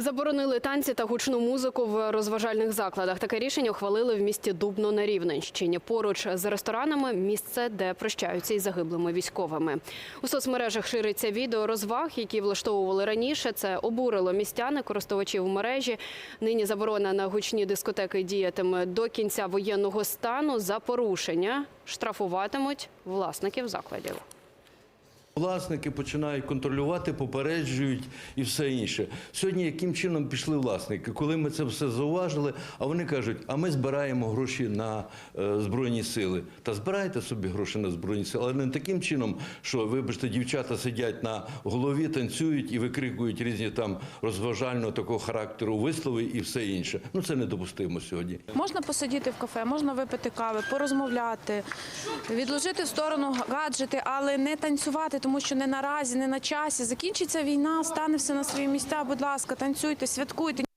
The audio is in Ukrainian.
Заборонили танці та гучну музику в розважальних закладах. Таке рішення ухвалили в місті Дубно на Рівненщині. Поруч з ресторанами місце, де прощаються із загиблими військовими. У соцмережах шириться відео розваг, які влаштовували раніше. Це обурило містяни, користувачів мережі. Нині заборона на гучні дискотеки діятиме до кінця воєнного стану. За порушення штрафуватимуть власників закладів. Власники починають контролювати, попереджують і все інше. Сьогодні яким чином пішли власники? Коли ми це все зауважили, а вони кажуть, а ми збираємо гроші на е, збройні сили. Та збирайте собі гроші на збройні сили, але не таким чином, що вибачте, дівчата сидять на голові, танцюють і викрикують різні там розважального такого характеру вислови і все інше. Ну це недопустимо сьогодні. Можна посидіти в кафе, можна випити кави, порозмовляти, відложити в сторону гаджети, але не танцювати, тому що не наразі, не на часі. Закінчиться війна, стане все на свої місця. Будь ласка, танцюйте, святкуйте.